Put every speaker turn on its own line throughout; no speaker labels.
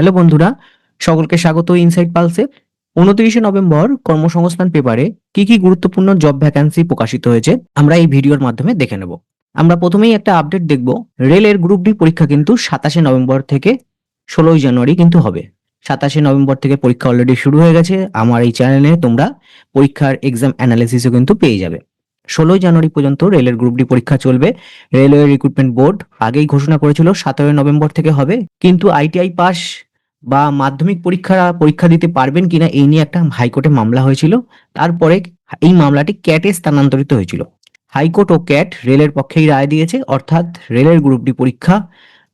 Hello বন্ধুরা, সকলকে স্বাগত ইনসাইট পালসে উনত্রিশে নভেম্বর কর্মসংস্থান পেপারে কি কি গুরুত্বপূর্ণ জব ভ্যাকান্সি প্রকাশিত হয়েছে, আমরা এই ভিডিওর মাধ্যমে দেখে নেব। আমরা প্রথমেই একটা আপডেট দেখব, রেলের গ্রুপ ডি পরীক্ষা কিন্তু সাতাশে নভেম্বর থেকে ষোলোই জানুয়ারি কিন্তু হবে। সাতাশে নভেম্বর থেকে পরীক্ষা অলরেডি শুরু হয়ে গেছে, আমার এই চ্যানেলে তোমরা পরীক্ষার এক্সাম অ্যানালিসিসও কিন্তু পেয়ে যাবে। ষোলোই জানুয়ারি পর্যন্ত রেলের গ্রুপ ডি পরীক্ষা চলবে। রেলওয়ে রিক্রুটমেন্ট বোর্ড আগেই ঘোষণা করেছিল, সতেরোই নভেম্বর থেকে হবে। কিন্তু আইটিআই পাস বা মাধ্যমিক পরীক্ষা পরীক্ষা দিতে পারবেন কিনা এই নিয়ে একটা হাইকোর্টে মামলা হয়েছিল। তারপরে এই মামলাটি ক্যাটে স্থানান্তরিত হয়েছিল। হাইকোর্ট ও ক্যাট রেলের পক্ষেই রায় দিয়েছে, অর্থাৎ রেলের গ্রুপ ডি পরীক্ষা,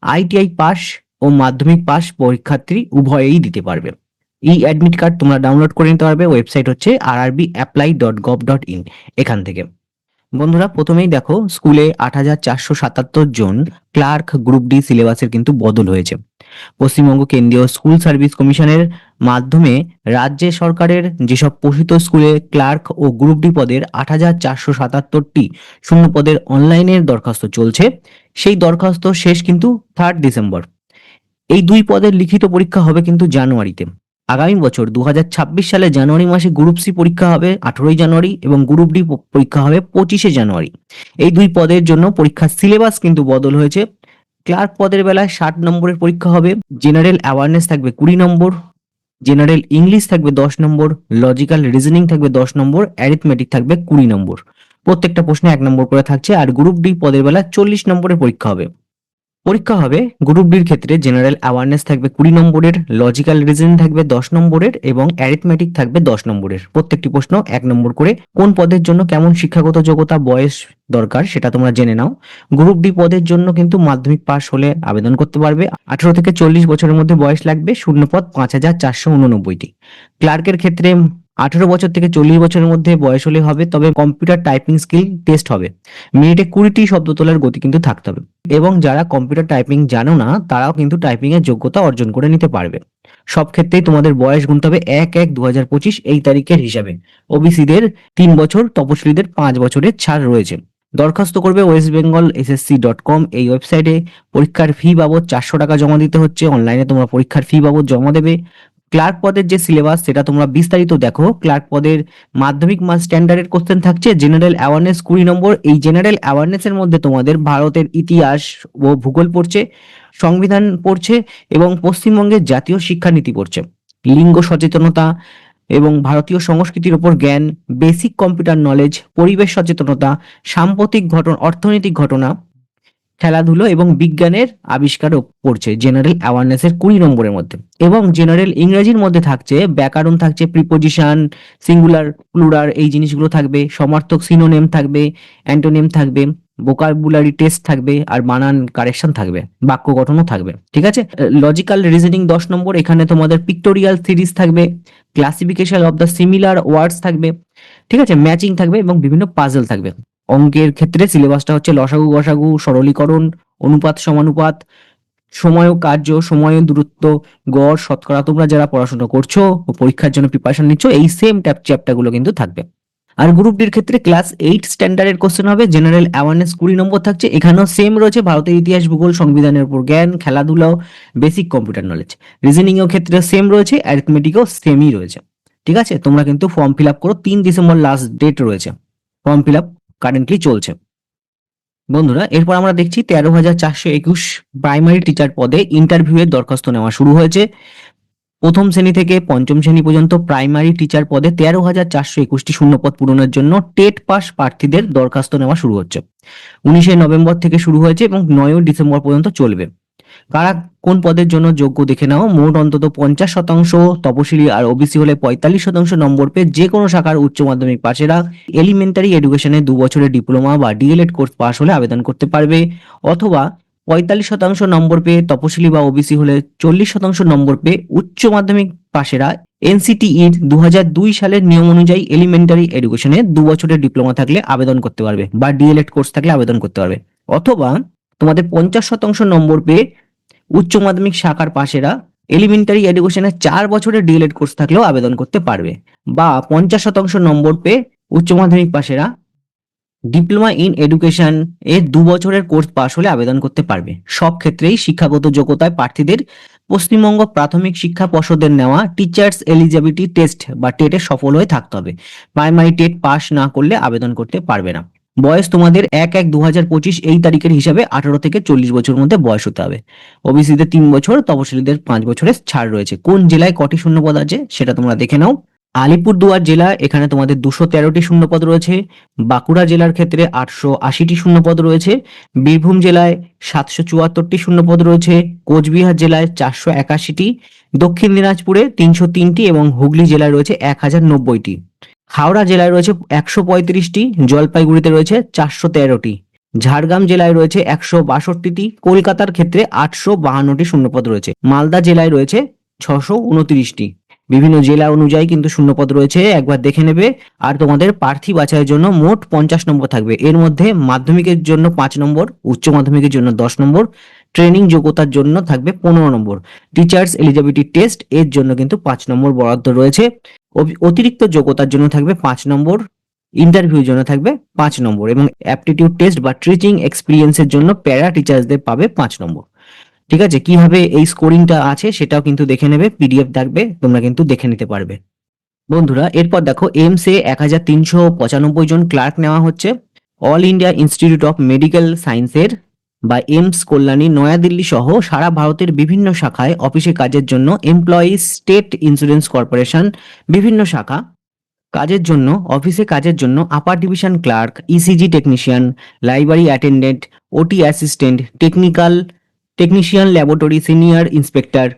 আইটিআই পাস ও মাধ্যমিক পাস পরীক্ষার্থী উভয়েই দিতে পারবে। এই অ্যাডমিট কার্ড তোমরা ডাউনলোড করে নিতে পারবে, ওয়েবসাইট হচ্ছে R RB apply dot gov dot in এখান থেকে। বন্ধুরা, প্রথমেই দেখো, স্কুলে আট হাজার চারশো সাতাত্তর জন ক্লার্ক গ্রুপ ডি সিলেবাসের কিন্তু বদল হয়েছে। পশ্চিমবঙ্গ কেন্দ্রীয় স্কুল সার্ভিস কমিশনের মাধ্যমে রাজ্য সরকারের যেসব পোষিত স্কুলে ক্লার্ক ও গ্রুপ ডি পদের আট হাজার চারশো সাতাত্তরটি শূন্য পদের অনলাইনের দরখাস্ত চলছে, সেই দরখাস্ত শেষ কিন্তু থার্ড ডিসেম্বর এই দুই পদের লিখিত পরীক্ষা হবে কিন্তু জানুয়ারিতে। আগামী বছর দু হাজার ছাব্বিশ সালে জানুয়ারি মাসে গ্রুপ সি পরীক্ষা হবে আঠেরোই জানুয়ারি এবং গ্রুপ ডি পরীক্ষা হবে পঁচিশে জানুয়ারি। এই দুই পদের জন্য পরীক্ষার সিলেবাস কিন্তু বদল হয়েছে। ক্লার্ক পদের বেলায় ষাট নম্বরের পরীক্ষা হবে। জেনারেল অ্যাওয়ারনেস থাকবে কুড়ি নম্বর। জেনারেল ইংলিশ থাকবে দশ নম্বর। লজিক্যাল রিজনিং থাকবে দশ নম্বর। অ্যারিথমেটিক থাকবে কুড়ি নম্বর। প্রত্যেকটা প্রশ্নে এক নম্বর করে থাকছে। আর গ্রুপ ডি পদের বেলা চল্লিশ নম্বরের পরীক্ষা হবে। পরীক্ষা হবে গ্রুপ ডির ক্ষেত্রে জেনারেল অ্যাওয়ারনেস থাকবে কুড়ি নম্বরের লজিক্যাল রিজনিং থাকবে দশ নম্বরের এবং অ্যারিথমেটিক থাকবে দশ নম্বরের। প্রত্যেকটি প্রশ্ন এক নম্বর করে কোন পদের জন্য কেমন শিক্ষাগত যোগ্যতা, বয়স দরকার সেটা তোমরা জেনে নাও। গ্রুপ ডি পদের জন্য কিন্তু মাধ্যমিক পাশ হলে আবেদন করতে পারবে। আঠারো থেকে চল্লিশ বছরের মধ্যে বয়স লাগবে, শূন্য পদ পাঁচ হাজার চারশো উননব্বইটি। ক্লার্কের ক্ষেত্রে আঠেরো বছর থেকে চল্লিশ বছরের মধ্যে বয়স হলে হবে, তবে কম্পিউটার টাইপিং স্কিল টেস্ট হবে। মিনিটে কুড়িটি শব্দ তোলার গতি কিন্তু থাকতে হবে। এবং যারা কম্পিউটার টাইপিং জানো না, তারাও কিন্তু টাইপিং এর যোগ্যতা অর্জন করে নিতে পারবে। সব ক্ষেত্রেই তোমাদের বয়স গুনতে হবে এক এক দু এই তারিখের হিসাবে। ওবিসিদের তিন বছর, তপশিলীদের পাঁচ বছরের ছাড় রয়েছে। দরখাস্ত করবে West Bengal SSC dot com এই ওয়েবসাইটে। পরীক্ষার ফি বাবদ চারশো টাকা জমা দিতে হচ্ছে। অনলাইনে তোমরা পরীক্ষার ফি বাবদ জমা দেবে। ক্লার্ক পদের যে সিলেবাস সেটা তোমরা বিস্তারিত দেখো। ক্লার্ক পদের মাধ্যমিক মাস স্ট্যান্ডার্ডের কোশ্চেন থাকছে জেনারেল অ্যাওয়ারনেস কুড়ি নম্বর। এই জেনারেল অ্যাওয়ারনেসের মধ্যে তোমাদের ভারতের ইতিহাস ও ভূগোল পড়ছে, সংবিধান পড়ছে এবং পশ্চিমবঙ্গের জাতীয় শিক্ষানীতি পড়ছে। লিঙ্গ সচেতনতা এবং ভারতীয় সংস্কৃতির উপর জ্ঞান বেসিক কম্পিউটার নলেজ পরিবেশ সচেতনতা, সাম্প্রতিক ঘটনা, অর্থনৈতিক ঘটনা খেলাধুলো এবং বিজ্ঞানের আবিষ্কারও পড়ছে জেনারেল অ্যাওয়ারনেসের কুড়ি নম্বরের মধ্যে। এবং জেনারেল ইংরেজির মধ্যে থাকছে, ব্যাকরণ থাকছে প্রিপোজিশন সিঙ্গুলার প্লুরার এই জিনিসগুলো থাকবে, সমার্থক সিনোনেম থাকবে অ্যান্টোনেম থাকবে ভোকাবুলারি টেস্ট থাকবে, আর বানান কারেকশন থাকবে, বাক্য গঠনও থাকবে। ঠিক আছে? লজিক্যাল রিজনিং দশ নম্বর, এখানে তোমাদের পিক্টোরিয়াল সিরিজ থাকবে classification of the similar words থাকবে, ঠিক আছে? ম্যাচিং থাকবে এবং বিভিন্ন পাজল থাকবে। অঙ্কের ক্ষেত্রে সিলেবাসটা হচ্ছে লসাগু, গসাগু, সরলীকরণ, অনুপাত, সমানুপাত, সময় ও কার্য, সময় দূরত্ব, গড়, শতকরা। তোমরা যারা পড়াশোনা করছ ও পরীক্ষার জন্য প্রিপারেশন নিচ্ছ, এই সেম ট্যাপ চ্যাপ্টারগুলো কিন্তু থাকবে। আর গ্রুপ ডির ক্ষেত্রে ক্লাস এইট স্ট্যান্ডার্ডের কোশ্চেন হবে জেনারেল অ্যাওয়ারনেস কুড়ি নম্বর থাকছে, এখানেও সেম রয়েছে, ভারতের ইতিহাস, ভূগোল, সংবিধানের উপর জ্ঞান, খেলাধুলাও বেসিক কম্পিউটার নলেজ রিজনিং এর ক্ষেত্রে সেম রয়েছে অ্যারিথমেটিকও সেমই রয়েছে। ঠিক আছে? তোমরা কিন্তু ফর্ম ফিল আপ করো, তিন ডিসেম্বর লাস্ট ডেট রয়েছে। ফর্ম ফিল আপ কারেন্টলি চলছে। বন্ধুরা, এরপর আমরা দেখছি তেরো হাজার চারশো একুশ প্রাইমারি টিচার পদে ইন্টারভিউ এর দরখাস্ত নেওয়া শুরু হয়েছে। প্রথম শ্রেণি থেকে পঞ্চম শ্রেণি পর্যন্ত প্রাইমারি টিচার পদে তেরো হাজার চারশো একুশটি শূন্যপদ পূরণের জন্য টেট পাস প্রার্থীদের দরখাস্ত নেওয়া শুরু হচ্ছে। উনিশে নভেম্বর থেকে শুরু হয়েছে এবং নয় ডিসেম্বর পর্যন্ত চলবে। কারা কোন পদের জন্য যোগ্য দেখে নাও। মোট অন্তত পঞ্চাশ শতাংশ তপশিলি আর ওবিসি হলে পঁয়তাল্লিশ শতাংশ নম্বর পেয়ে যে কোনো শাখার উচ্চ মাধ্যমিক পাশেরা এলিমেন্টারি এডুকেশনে দু বছরের ডিপ্লোমা বা ডিএলএড কোর্স পাশ হলে আবেদন করতে পারবে। অথবা পঁয়তাল্লিশ শতাংশ নম্বর পেয়ে তপশিলি বা ওবিসি হলে চল্লিশ শতাংশ নম্বর পেয়ে উচ্চ মাধ্যমিক পাশেরা এনসিটিইর দু হাজার দুই সালের নিয়ম অনুযায়ী এলিমেন্টারি এডুকেশনে দু বছরের ডিপ্লোমা থাকলে আবেদন করতে পারবে বা ডিএলএড কোর্স থাকলে আবেদন করতে পারবে। অথবা তোমাদের পঞ্চাশ শতাংশ নম্বর পেয়ে উচ্চ মাধ্যমিক শাখার পাশেরা এলিমেন্টারি এডুকেশনে চার বছরের ডিএলএড কোর্স থাকলেও আবেদন করতে পারবে। বা পঞ্চাশ শতাংশ নম্বর পেয়ে উচ্চ মাধ্যমিক পাশেরা ডিপ্লোমা ইন এডুকেশন এর দু বছরের কোর্স পাশ হলে আবেদন করতে পারবে। সব ক্ষেত্রেই শিক্ষাগত যোগ্যতায় প্রার্থীদের পশ্চিমবঙ্গ প্রাথমিক শিক্ষা পর্ষদের নেওয়া টিচার্স এলিজিবিলিটি টেস্ট বা টেটে সফল হয়ে থাকতে হবে। প্রাইমারি টেট পাস না করলে আবেদন করতে পারবে না। বয়স তোমাদের এক এক দু এই তারিখের হিসাবে আঠারো থেকে চল্লিশ বছরের মধ্যে বয়স হতে হবে। ওবিসিদের তিন বছর, তপশিলীদের পাঁচ বছরের ছাড় রয়েছে। কোন জেলায় কটি শূন্যপদ আছে সেটা তোমরা দেখে নাও। আলিপুরদুয়ার জেলা, এখানে তোমাদের দুশো তেরোটি শূন্যপদ রয়েছে। বাঁকুড়া জেলার ক্ষেত্রে আটশো আশিটি শূন্যপদ রয়েছে। বীরভূম জেলায় সাতশো চুয়াত্তরটি শূন্যপদ রয়েছে। কোচবিহার জেলায় চারশো একাশিটি। দক্ষিণ দিনাজপুরে তিনশো তিনটি এবং হুগলি জেলায় রয়েছে এক হাজার নব্বইটি। হাওড়া জেলায় রয়েছে একশো পঁয়ত্রিশটি, জলপাইগুড়িতে রয়েছে চারশো তেরোটি। ঝাড়গ্রাম জেলায় রয়েছে একশো বাষট্টিটি, কলকাতার ক্ষেত্রে আটশো বাহান্নটি শূন্যপদ রয়েছে। মালদা জেলায় রয়েছে ছশো উনত্রিশটি। বিভিন্ন জেলা অনুযায়ী কিন্তু শূন্যপদ রয়েছে, একবার দেখে নেবে। আর তোমাদের প্রার্থী বাছাইয়ের জন্য মোট পঞ্চাশ নম্বর থাকবে। এর মধ্যে মাধ্যমিকের জন্য পাঁচ নম্বর, উচ্চ মাধ্যমিকের জন্য দশ নম্বর, ট্রেনিং যোগ্যতার জন্য থাকবে পনেরো নম্বর। টিচার্স এলিজিবিলিটি টেস্ট, এর জন্য কিন্তু পাঁচ নম্বর বরাদ্দ রয়েছে। অতিরিক্ত যোগ্যতার জন্য থাকবে পাঁচ নম্বর ইন্টারভিউর জন্য থাকবে পাঁচ নম্বর এবং অ্যাপটিটিউড টেস্ট বা টিচিং এক্সপিরিয়েন্সের জন্য প্যারা টিচার্সদের পাবে পাঁচ নম্বর। ঠিক আছে? কীভাবে এই স্কোরিংটা আছে সেটাও কিন্তু দেখে নেবে পিডিএফ থাকবে, তোমরা কিন্তু দেখে নিতে পারবে। বন্ধুরা, এরপর দেখো এমস এক হাজার তিনশো পঁচানব্বই জন ক্লার্ক নেওয়া হচ্ছে। All India Institute of Medical সায়েন্সের বা এমস, কল্যাণী, নয়াদিল্লি সহ সারা ভারতের বিভিন্ন শাখায় অফিসে কাজের জন্য এমপ্লয়িজ স্টেট ইন্স্যুরেন্স কর্পোরেশন বিভিন্ন শাখা কাজের জন্য, অফিসে কাজের জন্য upper division clerk ECG technician library attendant OT assistant technical technician laboratory senior inspector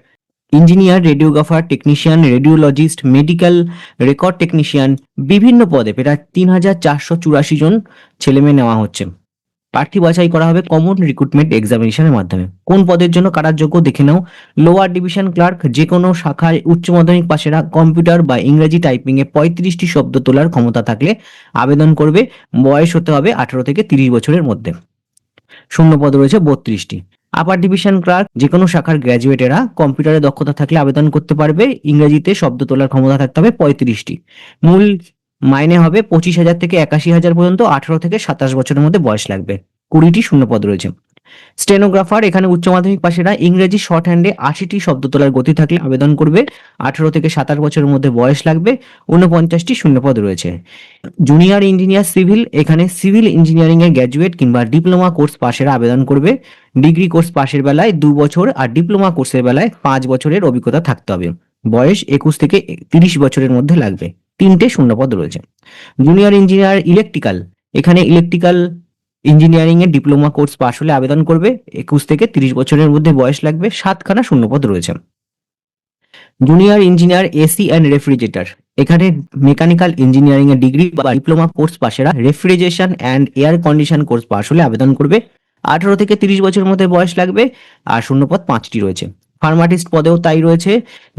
engineer radiographer technician radiologist medical record technician বিভিন্ন পদে প্রায় তিন হাজার চারশো চুরাশি জন ছেলেমেয়ে নেওয়া হচ্ছে। প্রার্থী বাছাই করা হবে কমন রিক্রুটমেন্ট এক্সামিনেশনের মাধ্যমে। কোন পদের জন্য কারার যোগ্য দেখে নাও। লোয়ার ডিভিশন ক্লার্ক যে কোনো শাখায় উচ্চ মাধ্যমিক পাশেরা কম্পিউটার বা ইংরেজি টাইপিং এ পঁয়ত্রিশটি শব্দ তোলার ক্ষমতা থাকলে আবেদন করবে। বয়স হতে হবে আঠারো থেকে তিরিশ বছরের মধ্যে। শূন্য পদ রয়েছে বত্রিশটি। আপার ডিভিশন ক্লার্ক যে কোনো শাখার গ্র্যাজুয়েটেরা কম্পিউটারে দক্ষতা থাকলে আবেদন করতে পারবে। ইংরেজিতে শব্দ তোলার ক্ষমতা থাকতে হবে পঁয়ত্রিশটি। মূল মাইনে হবে পঁচিশ হাজার থেকে একাশি হাজার পর্যন্ত, আঠারো থেকে সাতাশ বছরের মধ্যে বয়স লাগবে। কুড়িটি শূন্যপদ রয়েছে। স্টেনোগ্রাফার, এখানে উচ্চ মাধ্যমিক পাশেরা ইংরেজি শর্ট হ্যান্ডে আশিটি শব্দ তোলার গতি থাকলে আবেদন করবে। আঠারো থেকে সাতাশ বছরের মধ্যে বয়স লাগবে, ঊনপঞ্চাশটি শূন্যপদ রয়েছে। জুনিয়র ইঞ্জিনিয়ার সিভিল, এখানে সিভিল ইঞ্জিনিয়ারিং এর গ্র্যাজুয়েট কিংবা ডিপ্লোমা কোর্স পাশেরা আবেদন করবে। ডিগ্রি কোর্স পাশের বেলায় দু বছর আর ডিপ্লোমা কোর্সের বেলায় পাঁচ বছরের অভিজ্ঞতা থাকতে হবে। বয়স একুশ থেকে তিরিশ বছরের মধ্যে লাগবে। তিনটে শূন্যপদ রয়েছে। জুনিয়র ইঞ্জিনিয়ার ইলেকট্রিক্যাল এখানে ইলেকট্রিক্যাল ইঞ্জিনিয়ারিং এর ডিপ্লোমা কোর্স পাশ হলে আবেদন করবে, একুশ থেকে তিরিশ বছরের মধ্যে বয়স লাগবে, সাতখানা শূন্যপদ রয়েছে। Junior engineer AC and refrigerator এখানে মেকানিক্যাল ইঞ্জিনিয়ারিং এর ডিগ্রি বা diploma course পাশেরা refrigeration and air condition course pass হলে আবেদন করবে, আঠারো থেকে তিরিশ বছরের মধ্যে বয়স লাগবে, আর শূন্যপদ পাঁচটি রয়েছে। ফার্মাটিস্ট পদেও তাই রয়েছে।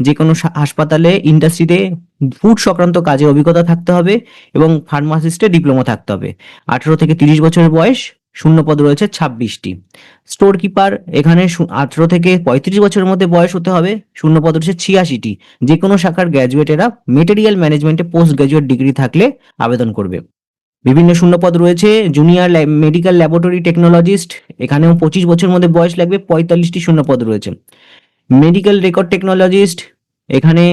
যে কোনো হাসপাতালে, ইন্ডাস্ট্রিতে ফুড সংক্রান্ত কাজে অভিজ্ঞতা থাকতে হবে এবং ফার্মাসিস্টে ডিপ্লোমা থাকতে হবে। আঠারো থেকে তিরিশ বছরের বয়স শূন্য পদ রয়েছে ছাব্বিশটি। স্টোর কিপার এখানে আঠারো থেকে পঁয়ত্রিশ বছরের মধ্যে বয়স হতে হবে শূন্য পদ রয়েছে ছিয়াশিটি। যে কোনো শাখার গ্র্যাজুয়েটেরা মেটেরিয়াল ম্যানেজমেন্টে পোস্ট গ্র্যাজুয়েট ডিগ্রি থাকলে আবেদন করবে। বিভিন্ন শূন্যপদ রয়েছে, জুনিয়র মেডিকেল ল্যাবরেটরি টেকনোলজিস্ট, এখানেও পঁচিশ বছরের মধ্যে বয়স লাগবে, পঁয়তাল্লিশটি শূন্যপদ রয়েছে। মেডিকেল রেকর্ড টেকনোলজিস্ট এখানে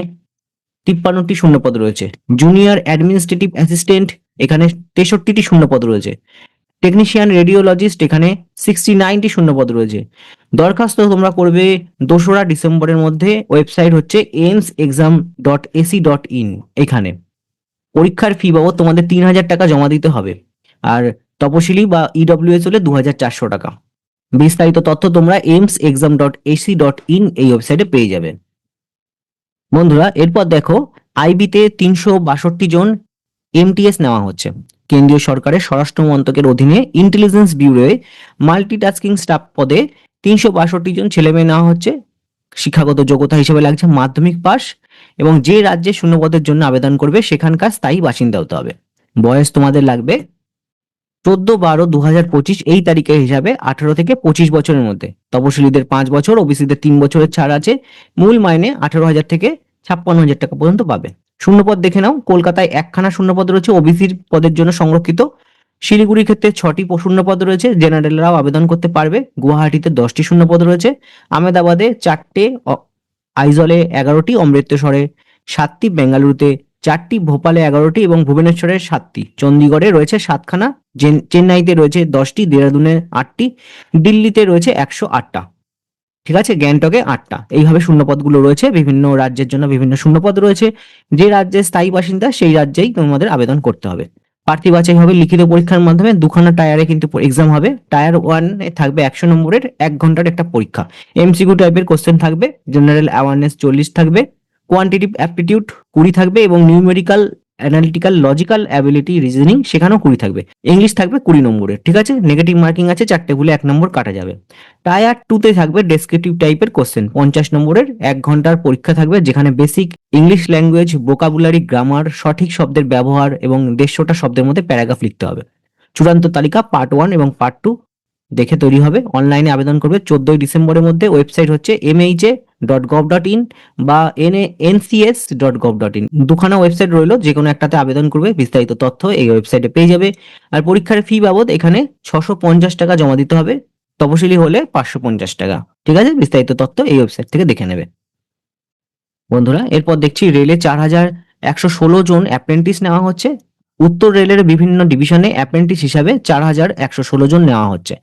তিপ্পান্নটি শূন্যপদ রয়েছে। জুনিয়র অ্যাডমিনিস্ট্রেটিভ অ্যাসিস্ট্যান্ট এখানে তেষট্টিটি শূন্যপদ রয়েছে। টেকনিশিয়ান রেডিওলজিস্ট এখানে সিক্সটি নাইনটি শূন্যপদ রয়েছে। দরখাস্ত তোমরা করবে দোসরা ডিসেম্বরের মধ্যে। ওয়েবসাইট হচ্ছে AIIMS exam dot AC dot in এখানে। পরীক্ষার ফি বাবদ তোমাদের তিন হাজার টাকা জমা দিতে হবে। আর তপশিলি বা ইডব্লিউএস হলে দু হাজার চারশো টাকা। বিস্তারিত তথ্য তোমরা AIIMS exam dot AC dot in এই ওয়েবসাইটে পেয়ে যাবে। বন্ধুরা, এরপর দেখো, আইবিতে তিনশো বাষট্টি জন এমটিএস নেওয়া হচ্ছে। কেন্দ্রীয় সরকারের স্বরাষ্ট্র মন্ত্রকের অধীনে ইন্টেলিজেন্স ব্যুরোয়ে মাল্টিটাস্কিং স্টাফ পদে তিনশো বাষট্টি জন ছেলেমেয়ে নেওয়া হচ্ছে। শিক্ষাগত যোগ্যতা হিসেবে লাগছে মাধ্যমিক পাস এবং যে রাজ্যে শূন্যপদের জন্য আবেদন করবে, সেখানকার স্থায়ী বাসিন্দা হতে হবে। বয়স তোমাদের লাগবে চোদ্দ বারো দু হাজার পঁচিশ এই তারিখের হিসাবে আঠারো থেকে পঁচিশ বছরের মধ্যে। তপশিলীদের পাঁচ বছর, ওবিসিদের তিন বছরের ছাড় আছে। মূল মাইনে আঠারো হাজার থেকে ছাপ্পান্ন হাজার টাকা পর্যন্ত পাবে। শূন্যপদ দেখে নাও, কলকাতায় একখানা শূন্যপদ রয়েছে, ওবিসির পদের জন্য সংরক্ষিত। শিলিগুড়ির ক্ষেত্রে ছটি শূন্যপদ রয়েছে, জেনারেলরাও আবেদন করতে পারবে। গুয়াহাটিতে দশটি শূন্যপদ রয়েছে। আহমেদাবাদে চারটে আইজলে এগারোটি, অমৃতসরে সাতটি, বেঙ্গালুরুতে চারটি, ভোপালে এগারোটি এবং ভুবনেশ্বরে সাতটি। চণ্ডীগড়ে রয়েছে সাতখানা চেন্নাইতে রয়েছে দশটি, দেরাদুনে আটটি, দিল্লিতে রয়েছে একশো আটটা। ঠিক আছে? গ্যাংটকে আটটা। এইভাবে শূন্যপদগুলো রয়েছে, বিভিন্ন রাজ্যের জন্য বিভিন্ন শূন্যপদ রয়েছে। যে রাজ্যের স্থায়ী বাসিন্দা, সেই রাজ্যেই তোমাদের আবেদন করতে হবে। প্রার্থী বাছাই হবে লিখিত পরীক্ষার মাধ্যমে, দুখানা টায়ারে কিন্তু এক্সাম হবে। টায়ার ওয়ানে থাকবে একশো নম্বরের এক ঘণ্টার একটা পরীক্ষা। এমসিকিউ টাইপের কোশ্চেন থাকবে জেনারেল অ্যাওয়ারনেস চল্লিশ থাকবে। কোয়ান্টিটিভ অ্যাপটিটিউড কুড়ি থাকবে এবং numerical analytical logical ability reasoning সেখানেও কুড়ি থাকবে। ইংলিশ থাকবে কুড়ি নম্বরে, ঠিক আছে? নেগেটিভ মার্কিং আছে, চারটে ভুলে এক নম্বর কাটা যাবে। টায়ার টুতে থাকবে ডেসক্রিপটিভ টাইপের কোশ্চেন পঞ্চাশ নম্বরের, এক ঘণ্টার পরীক্ষা থাকবে যেখানে basic English language vocabulary grammar সঠিক শব্দের ব্যবহার এবং দেড়শোটা শব্দের মধ্যে প্যারাগ্রাফ লিখতে হবে। চূড়ান্ত তালিকা পার্ট ওয়ান এবং পার্ট টু দেখে তৈরি হবে। অনলাইনে আবেদন করবে। চোদ্দই ডিসেম্বরের মধ্যে ওয়েবসাইট হচ্ছে MHA dot gov dot in বা N NCS dot gov dot in দুখানা ওয়েবসাইট রইল যে কোনো একটাতে আবেদন করবে, বিস্তারিত তথ্য এই ওয়েবসাইটে পেয়ে যাবে। আর পরীক্ষার ফি বাবদ এখানে ছশো পঞ্চাশ টাকা জমা দিতে হবে। তপশিলি হলে পাঁচশো পঞ্চাশ টাকা। ঠিক আছে? বিস্তারিত তথ্য এই ওয়েবসাইট থেকে দেখে নেবে। বন্ধুরা, এরপর দেখছি রেলে চার হাজার একশো ষোলো জন অ্যাপ্রেন্টিস নেওয়া হচ্ছে। উত্তর রেলের বিভিন্ন ডিভিশনে অ্যাপ্রেন্টিস হিসাবে চার হাজার একশো ষোলো জন নেওয়া হচ্ছে।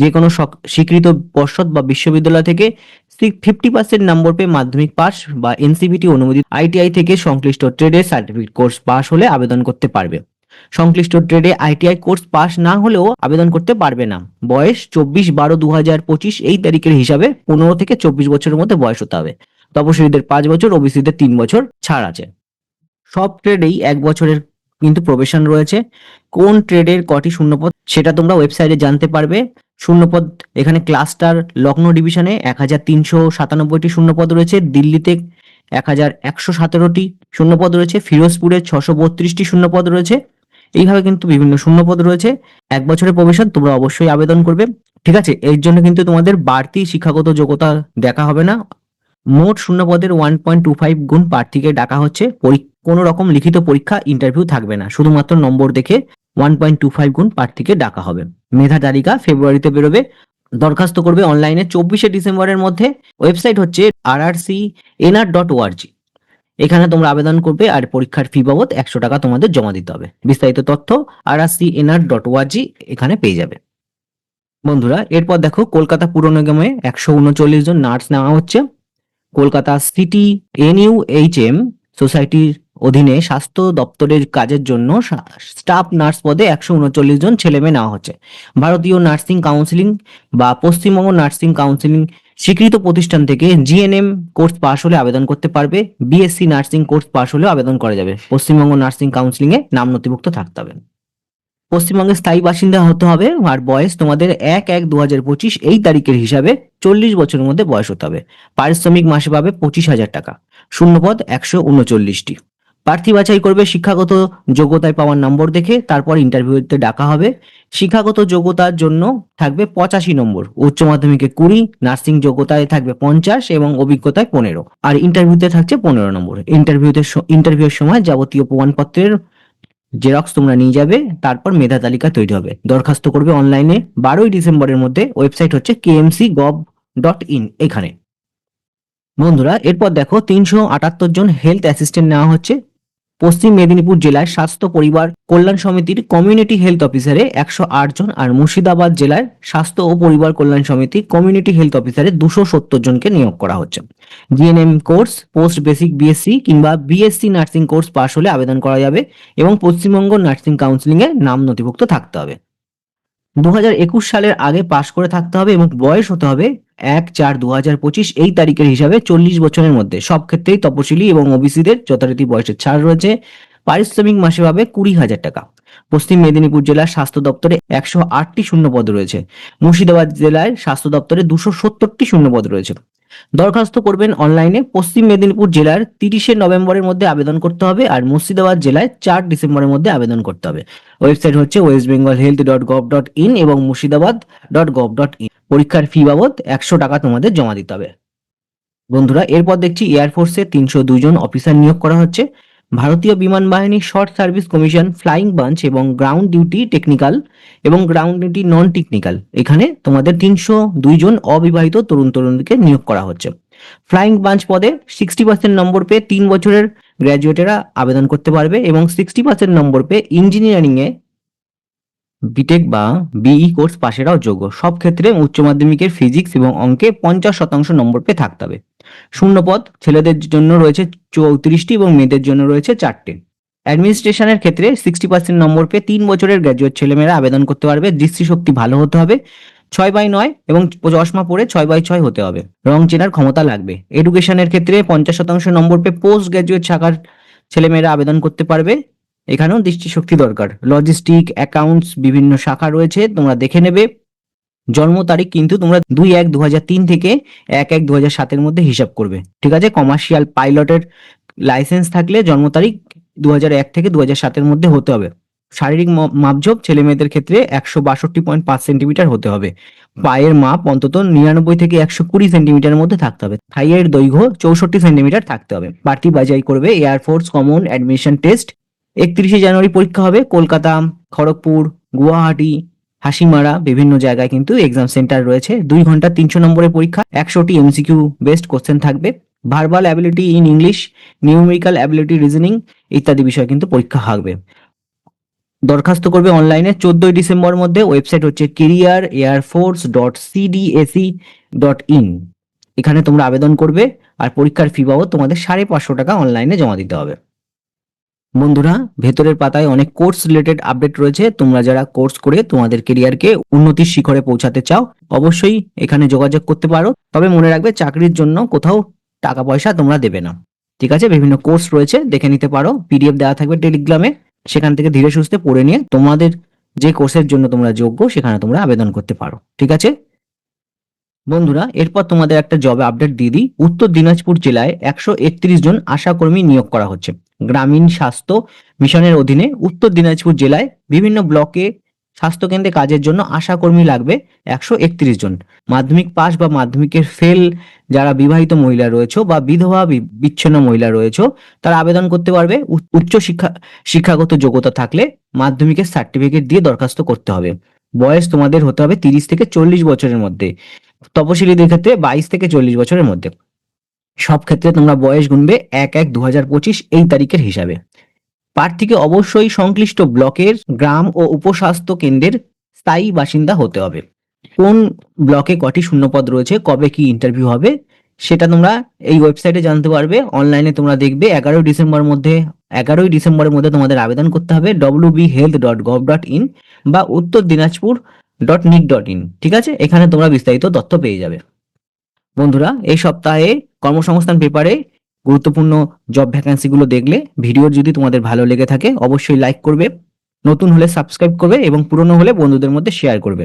যে কোনো স্বীকৃত পর্ষদ বা বিশ্ববিদ্যালয় থেকে ফিফটি পার্সেন্ট নম্বর পেয়ে মাধ্যমিক পাস বা এনসিবিটি অনুমোদিত আইটিআই থেকে সংশ্লিষ্ট ট্রেডে সার্টিফিকেট কোর্স পাস হলে আবেদন করতে পারবে। সংশ্লিষ্ট ট্রেডে আইটিআই কোর্স পাস না হলেও আবেদন করতে পারবে না। বয়স চব্বিশ বারো দু হাজার পঁচিশ এই তারিখের হিসাবে পনেরো থেকে চব্বিশ বছরের মধ্যে বয়স হতে হবে। তপশিলীদের পাঁচ বছর, ওবিসিদের তিন বছর ছাড় আছে। সব ট্রেডেই এক বছরের কিন্তু প্রবেশন রয়েছে। কোন ট্রেডের কটি শূন্যপদ সেটা তোমরা ওয়েবসাইটে জানতে পারবে। শূন্যপদ এখানে ক্লাস্টার লখনৌ ডিভিশনে এক হাজার তিনশো সাতানব্বইটি শূন্যপদ রয়েছে। দিল্লিতে এক হাজার একশো সতেরোটি শূন্যপদ রয়েছে। ফিরোজপুরে ছশো বত্রিশটি শূন্যপদ রয়েছে। এইভাবে কিন্তু বিভিন্ন শূন্যপদ রয়েছে। এক বছরের প্রবেশন তোমরা অবশ্যই আবেদন করবে। ঠিক আছে, এর জন্য কিন্তু তোমাদের বাড়তি শিক্ষাগত যোগ্যতা দেখা হবে না। মোট শূন্যপদের ওয়ান পয়েন্ট টু ফাইভ গুণ প্রার্থীকে ডাকা হচ্ছে। পরী- কোনো রকম লিখিত পরীক্ষা ইন্টারভিউ থাকবে না। শুধুমাত্র নম্বর দেখে ওয়ান পয়েন্ট টু ফাইভ গুণ প্রার্থীকে ডাকা হবে। মেধা তালিকা ফেব্রুয়ারিতে বেরোবে। দরখাস্ত করবে অনলাইনে চব্বিশে ডিসেম্বরের মধ্যে। ওয়েবসাইট হচ্ছে আর আর ডট ওআরজি এখানে তোমরা আবেদন করবে আর পরীক্ষার ফি বাবদ একশো টাকা তোমাদের জমা দিতে হবে। বিস্তারিত তথ্য R R C NR dot org এখানে পেয়ে যাবে। বন্ধুরা, এরপর দেখো, কলকাতা পুর নিগমে একশো উনচল্লিশ জন নার্স নেওয়া হচ্ছে। Kolkata city NU H M, সোসাইটির অধীনে স্বাস্থ্য দপ্তরের কাজের জন্য স্টাফ নার্স পদে একশো উনচল্লিশ জন ছেলেমেয়ে নেওয়া হচ্ছে। ভারতীয় নার্সিং কাউন্সিলিং বা পশ্চিমবঙ্গ নার্সিং কাউন্সিলিং স্বীকৃত প্রতিষ্ঠান থেকে জিএনএম কোর্স পাশ হলে আবেদন করতে পারবে। বিএসসি নার্সিং কোর্স পাশ হলেও আবেদন করা যাবে। পশ্চিমবঙ্গ নার্সিং কাউন্সিলিং এ নাম নথিভুক্ত থাকতে হবে। পশ্চিমবঙ্গের স্থায়ী বাসিন্দা হতে হবে আর বয়স তোমাদের এক এক দু হাজার পঁচিশ এই তারিখের হিসাবে চল্লিশ বছরের মধ্যে বয়স হতে হবে। পারিশ্রমিক মাসে পাবে পঁচিশ হাজার টাকা। শূন্যপদ একশো উনচল্লিশটি। প্রার্থী বাছাই করবে শিক্ষাগত যোগ্যতায় পাওয়ার নম্বর দেখে, তারপর ইন্টারভিউতে ডাকা হবে। শিক্ষাগত যোগ্যতার জন্য থাকবে পঁচাশি নম্বর, উচ্চ মাধ্যমিকে কুড়ি, নার্সিং যোগ্যতায় থাকবে পঞ্চাশ এবং অভিজ্ঞতায় পনেরো। আর ইন্টারভিউতে থাকছে পনেরো নম্বর। ইন্টারভিউতে ইন্টারভিউর সময় যাবতীয় প্রমাণপত্রের জেরক্স তোমরা নিয়ে যাবে, তারপর মেধা তালিকা তৈরি হবে। দরখাস্ত করবে অনলাইনে বারোই ডিসেম্বরের মধ্যে ওয়েবসাইট হচ্ছে কেএমসি গভ ডট ইন এখানে। বন্ধুরা, এরপর দেখো, তিনশো আটাত্তর জন হেলথ অ্যাসিস্ট্যান্ট নেওয়া হচ্ছে। পশ্চিম মেদিনীপুর জেলায় স্বাস্থ্য পরিবার কল্যাণ সমিতির কমিউনিটি হেলথ অফিসারে একশো আট জন আর মুর্শিদাবাদ জেলায় স্বাস্থ্য ও পরিবার কল্যাণ সমিতি কমিউনিটি হেলথ অফিসারে দুশো সত্তর জনকে নিয়োগ করা হচ্ছে। GNM course post basic BSc কিংবা বিএসসি নার্সিং কোর্স পাশ হলে আবেদন করা যাবে এবং পশ্চিমবঙ্গ নার্সিং কাউন্সিলিং এ নাম নথিভুক্ত থাকতে হবে। দু সালের আগে পাশ করে থাকতে হবে এবং বয়স হতে হবে এক চার দু হাজার পঁচিশ এই তারিখের হিসাবে চল্লিশ বছরের মধ্যে। সব ক্ষেত্রেই তপশিলি এবং ওবিসিদের যথারীতি বয়সের ছাড় রয়েছে। পারিশ্রমিক মাসে পাবে কুড়ি হাজার টাকা। পশ্চিম মেদিনীপুর জেলার স্বাস্থ্য দপ্তরে একশো আটটি শূন্যপদ রয়েছে। মুর্শিদাবাদ জেলায় স্বাস্থ্য দপ্তরে দুশো সত্তরটি শূন্যপদ রয়েছে। দরখাস্ত করবেন অনলাইনে পশ্চিম মেদিনীপুর জেলার তিরিশে নভেম্বরের মধ্যে আবেদন করতে হবে আর মুর্শিদাবাদ জেলায় চার ডিসেম্বরের মধ্যে আবেদন করতে হবে। ওয়েবসাইট হচ্ছে West Bengal health dot gov dot in এবং Murshidabad dot gov dot in. পরীক্ষার ফি বাবদ একশো টাকা তোমাদের জমা দিতে হবে। বন্ধুরা, এরপর দেখছি এয়ারফোর্সে তিনশো দুজন অফিসার নিয়োগ করা হচ্ছে। ভারতীয় বিমান বাহিনী short service commission flying branch এবং গ্রাউন্ড ডিউটি টেকনিক্যাল এবং গ্রাউন্ড ডিউটি নন টেকনিক্যাল এখানে তোমাদের তিনশো দুই জন অবিবাহিত তরুণ তরুণীকে নিয়োগ করা হচ্ছে। ফ্লাইং বাঞ্চ পদে সিক্সটি পার্সেন্ট নম্বর পেয়ে তিন বছরের গ্র্যাজুয়েটেরা আবেদন করতে পারবে এবং সিক্সটি পার্সেন্ট নম্বর পেয়ে ইঞ্জিনিয়ারিং এ বিটেক বা বিই কোর্স পাশেরাও যোগ্য। সব ক্ষেত্রে উচ্চ মাধ্যমিকের ফিজিক্স এবং অঙ্কে পঞ্চাশ শতাংশ নম্বর পেয়ে থাকতে হবে। শূন্য পদ ছেলেদের জন্য রয়েছে চৌত্রিশটি এবং মেয়েদের জন্য রয়েছে চারটে। অ্যাডমিনিস্ট্রেশনের ক্ষেত্রে সিক্সটি পার্সেন্ট নম্বর পেয়ে তিন বছরের গ্র্যাজুয়েট ছেলেমেয়েরা আবেদন করতে পারবে। দৃষ্টিশক্তি ভালো হতে হবে, ছয় বাই নয় এবং চশমা পরে ছয় বাই ছয় হতে হবে। রং চেনার ক্ষমতা লাগবে। এডুকেশনের ক্ষেত্রে পঞ্চাশ শতাংশ নম্বর পেয়ে পোস্ট গ্র্যাজুয়েট শাখার ছেলেমেয়েরা আবেদন করতে পারবে। এখানেও দৃষ্টিশক্তি দরকার। লজিস্টিক অ্যাকাউন্টস বিভিন্ন শাখা রয়েছে, তোমরা দেখে নেবে। জন্ম তারিখ কিন্তু তোমরা দুই এক দু থেকে এক এক দু সাতের মধ্যে হিসাব করবে। ঠিক আছে? কমার্শিয়াল পাইলটের লাইসেন্স থাকলে জন্ম তারিখ দু থেকে দু সাতের মধ্যে হতে হবে। শারীরিক মাপঝোপ ছেলে মেয়েদের ক্ষেত্রে একশো বাষট্টি পয়েন্ট পাঁচ সেন্টিমিটার হতে হবে। পায়ের মাপ অন্তত নিরানব্বই থেকে একশো কুড়ি সেন্টিমিটারের মধ্যে থাকতে হবে। থাইয়ের দৈর্ঘ্য চৌষট্টি সেন্টিমিটার থাকতে হবে। প্রার্থী বাজাই করবে এয়ারফোর্স কমন অ্যাডমিশন টেস্ট একত্রিশে জানুয়ারি পরীক্ষা হবে। কলকাতা, খড়গপুর, গুয়াহাটি, হাসিমারা বিভিন্ন জায়গায় কিন্তু এক্সাম সেন্টার রয়েছে। দুই ঘণ্টা তিনশো নম্বরের পরীক্ষা, একশোটি এমসিকিউ বেস্ট কোশ্চেন থাকবে। Verbal ability in English numerical ability reasoning ইত্যাদি বিষয় কিন্তু পরীক্ষা হবে। দরখাস্ত করবে অনলাইনে চোদ্দই ডিসেম্বর মধ্যে ওয়েবসাইট হচ্ছে career air force dot CDAC dot in এখানে তোমরা আবেদন করবে আর পরীক্ষার ফি বাবদ তোমাদের সাড়ে পাঁচশো টাকা অনলাইনে জমা দিতে হবে। বন্ধুরা, ভেতরের পাতায় অনেক কোর্স রিলেটেড আপডেট রয়েছে। তোমরা যারা কোর্স করে তোমাদের কেরিয়ারকে উন্নতির শিখরে পৌঁছাতে চাও, অবশ্যই এখানে যোগাযোগ করতে পারো। তবে মনে রাখবে, চাকরির জন্য কোথাও টাকা পয়সা তোমরা দেবে না। ঠিক আছে? বিভিন্ন কোর্স রয়েছে, দেখে নিতে পারো। পিডিএফ দেওয়া থাকবে টেলিগ্রামে সেখান থেকে ধীরে সুস্থে পড়ে নিয়ে তোমাদের যে কোর্সের জন্য তোমরা যোগ্য, সেখানে তোমরা আবেদন করতে পারো। ঠিক আছে? বন্ধুরা, এরপর তোমাদের একটা জবে আপডেট দিয়ে দিই। উত্তর দিনাজপুর জেলায় একশো একত্রিশ জন আশাকর্মী নিয়োগ করা হচ্ছে। গ্রামীণ স্বাস্থ্য মিশনের অধীনে উত্তর দিনাজপুর জেলায় বিভিন্ন ব্লকে স্বাস্থ্যকেন্দ্রে কাজের জন্য আশাকর্মী লাগবে একশো একত্রিশ জন। মাধ্যমিক পাস বা মাধ্যমিকের ফেল যারা বিবাহিত মহিলা রয়েছে বা বিধবা বিচ্ছিন্ন মহিলা রয়েছে, তারা আবেদন করতে পারবে। উচ্চ শিক্ষা, শিক্ষাগত যোগ্যতা থাকলে মাধ্যমিকের সার্টিফিকেট দিয়ে দরখাস্ত করতে হবে। বয়স তোমাদের হতে হবে তিরিশ থেকে চল্লিশ বছরের মধ্যে। তপশিলীদের ক্ষেত্রে বাইশ থেকে চল্লিশ বছরের মধ্যে। সব ক্ষেত্রে তোমরা বয়স গুনবে এক এক দু এই তারিখের হিসাবে। প্রার্থীকে অবশ্যই সংশ্লিষ্ট ব্লকের গ্রাম ও উপস্বাস্থ্য কেন্দ্রের স্থায়ী বাসিন্দা হতে হবে। কোন ব্লকে কটি শূন্যপদ রয়েছে, কবে কি ইন্টারভিউ হবে, সেটা তোমরা এই ওয়েবসাইটে জানতে পারবে। অনলাইনে তোমরা দেখবে এগারোই ডিসেম্বর মধ্যে, এগারোই ডিসেম্বরের মধ্যে তোমাদের আবেদন করতে হবে W B health dot gov dot in বা উত্তর Dinajpur dot NIC dot in ঠিক আছে? এখানে তোমরা বিস্তারিত তথ্য পেয়ে যাবে। বন্ধুরা, এই সপ্তাহে কর্মসংস্থান পেপারে গুরুত্বপূর্ণ জব ভ্যাকান্সিগুলো দেখলে ভিডিও যদি তোমাদের ভালো লেগে থাকে, অবশ্যই লাইক করবে, নতুন হলে সাবস্ক্রাইব করবে এবং পুরনো হলে বন্ধুদের মধ্যে শেয়ার করবে।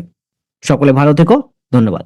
সকলে ভালো থেকো, ধন্যবাদ।